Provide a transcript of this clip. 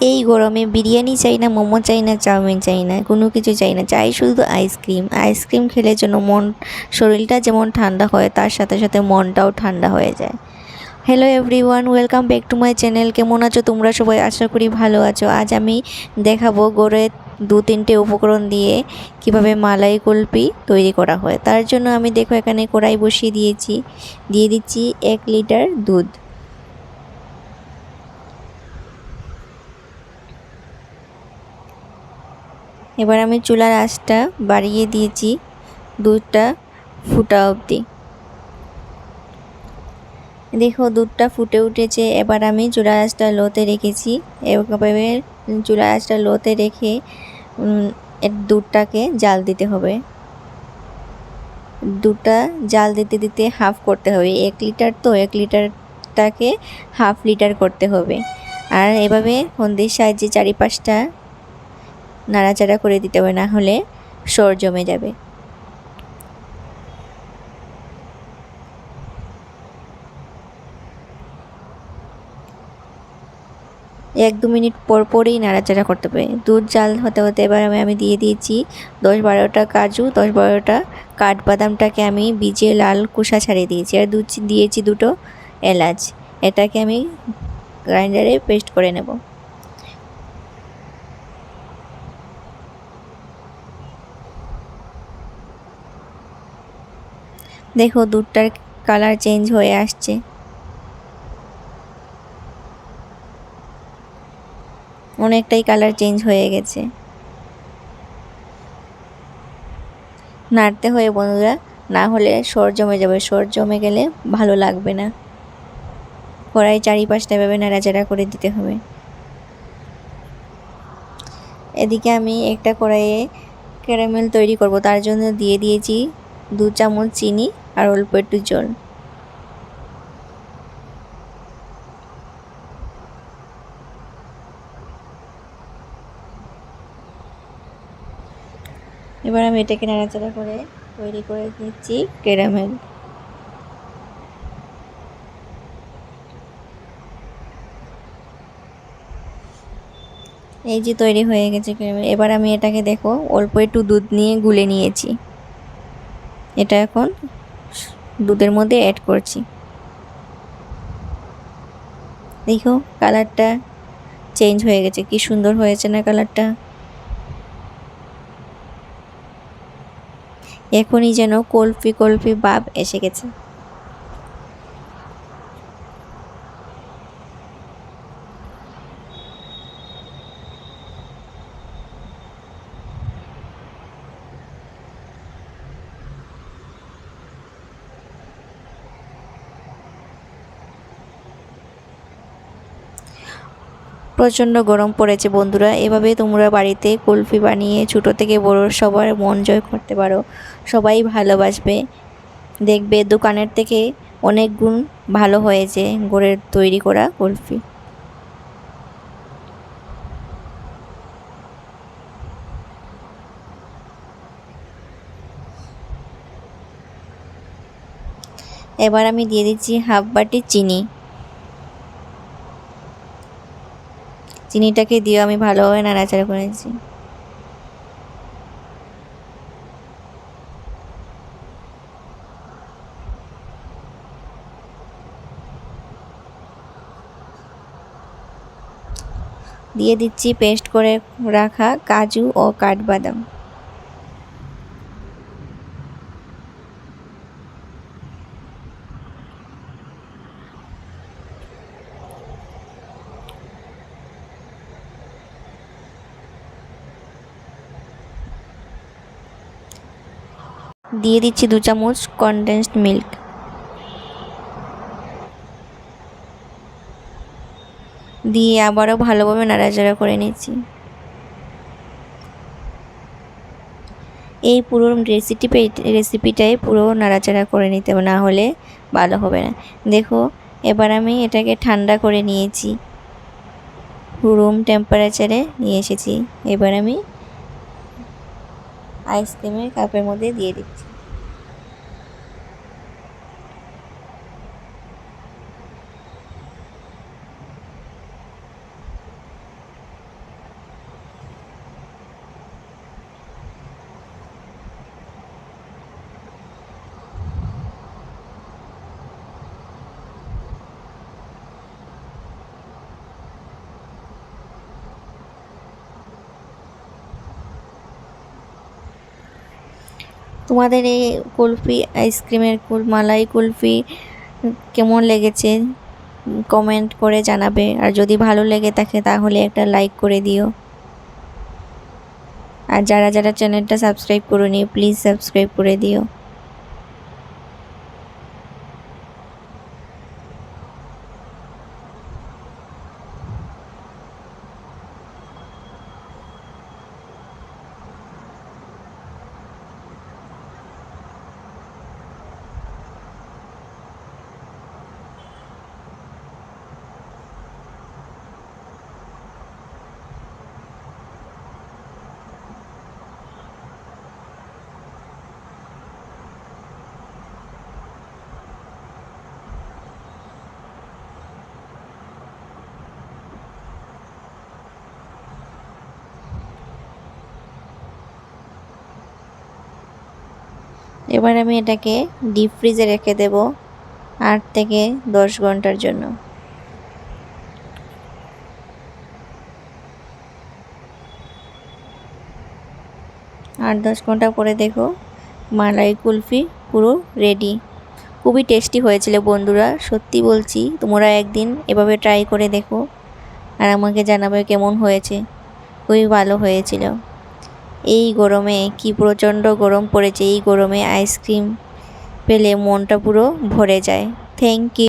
এই গরমে বিরিয়ানি চাই না, মোমো চাই না, চাউমিন চাই না, কোনো কিছু চাই না, চাই শুধু আইসক্রিম। আইসক্রিম খেলে যেন মন, শরীরটা যেমন ঠান্ডা হয়, তার সাথে সাথে মনটাও ঠান্ডা হয়ে যায়। Hello everyone welcome back to my channel কেমন আছো তোমরা সবাই? আশা করি ভালো আছো। আজ আমি দেখাবো গড়ের দু তিনটে উপকরণ দিয়ে কীভাবে মালাই কুলপি তৈরি করা হয়। তার জন্য আমি দেখো এখানে কড়াই বসিয়ে দিয়েছি। দিয়ে দিচ্ছি এক লিটার দুধ। এবার আমি চুলার আঁচটা বাড়িয়ে দিয়েছি দুধটা ফুটা অবধি। দেখো, দুধটা ফুটে উঠেছে। এবার আমি চুলার আঁচটা লোতে রেখেছি। এভাবে চুলার আঁচটা লোতে রেখে দুধটাকে জাল দিতে হবে। দুধটা জাল দিতে দিতে হাফ করতে হবে। এক লিটার তো, এক লিটারটাকে হাফ লিটার করতে হবে। আর এভাবে হন্দির সাহায্যে চারিপাশটা নাড়াচাড়া করে দিতে হবে, না হলে সর জমে যাবে। এক দু মিনিট পর পরেই নাড়াচাড়া করতে হবে। দুধ জাল হতে হতে এবার আমি আমি দিয়ে দিয়েছি দশ বারোটা কাজু, দশ বারোটা কাঠবাদামটাকে আমি বীজে লাল কুসা ছাড়িয়ে দিয়েছি আর দুধ দিয়েছি দুটো এলাচ। এটাকে আমি গ্রাইন্ডারে পেস্ট করে নেব। দেখো দুধটার কালার চেঞ্জ হয়ে আসছে। অনেকটাই কালার চেঞ্জ হয়ে গেছে। নাড়তে হয়ে বন্ধুরা, না হলে সর জমে যাবে। সর জমে গেলে ভালো লাগবে না। কড়াই চারিপাশটা এভাবে নাড়াচাড়া করে দিতে হবে। এদিকে আমি একটা কড়াইয়ে ক্যারামেল তৈরি করব। তার জন্য দিয়ে দিয়েছি দু চামচ চিনি। আর অল্প একটু জল। এবার আমি এটাকে নাড়াচাড়া করে তৈরি করে নিচ্ছি ক্যারামেল। এই যে তৈরি হয়ে গেছে ক্যারামেল। এবার আমি এটাকে দেখো, অল্প একটু দুধ নিয়ে গুলে নিয়েছি। এটা এখন দুধের মধ্যে অ্যাড করছি। দেখো কালারটা চেঞ্জ হয়ে গেছে। কি সুন্দর হয়েছে না কালারটা এখনই যেন কলফি কলফি বাপ এসে গেছে। প্রচণ্ড গরম পড়েছে বন্ধুরা। এভাবে তোমরা বাড়িতে কুলফি বানিয়ে ছোটো থেকে বড় সবার মন জয় করতে পারো। সবাই ভালোবাসবে। দেখবে দোকানের থেকে অনেক গুণ ভালো হয়েছে গুড়ের তৈরি করা কুলফি। এবার আমি দিয়ে দিচ্ছি হাফ বাটি চিনি। চিনিটাকে দিয়ে আমি ভালোভাবে নাড়াচাড়া করেছি দিয়ে দিচ্ছি পেস্ট করে রাখা কাজু ও কাঠবাদাম। দিয়ে দিচ্ছি দু চামচ কনডেন্সড মিল্ক দিয়ে আবারও ভালোভাবে নাড়াচাড়া করে নিচ্ছি। এই পুরো রেসিপি রেসিপিটাই পুরো নাড়াচাড়া করে নিতে না হলে ভালো হবে না। দেখো, এবার আমি এটাকে ঠান্ডা করে নিয়েছি। রুম টেম্পারেচারে নিয়ে এসেছি। এবার আমি আইসক্রিমের কাপের মধ্যে দিয়ে দিচ্ছি তোমাদের এই কুলফি আইসক্রিমের কুল, মালাই কুলফি কেমন লেগেছে? কমেন্ট করে জানাবে। আর যদি ভালো লেগে থাকে তাহলে একটা লাইক করে দিও। আর যারা যারা চ্যানেলটা সাবস্ক্রাইব করুনি প্লিজ সাবস্ক্রাইব করে দিও। এবার আমি এটাকে ডিপ ফ্রিজে রেখে দেব আট থেকে দশ ঘণ্টার জন্য। আট দশ ঘণ্টা পরে দেখো মালাই কুলফি পুরো রেডি খুবই টেস্টি হয়েছিল বন্ধুরা, সত্যি বলছি, তোমরা একদিন এভাবে ট্রাই করে দেখো। আর আমাকে জানাবে কেমন হয়েছে। খুবই ভালো হয়েছিল। এই গরমে কি প্রচণ্ড গরম পড়েছে, এই গরমে আইসক্রিম পেলে মনটা পুরো ভরে যায়। Thank you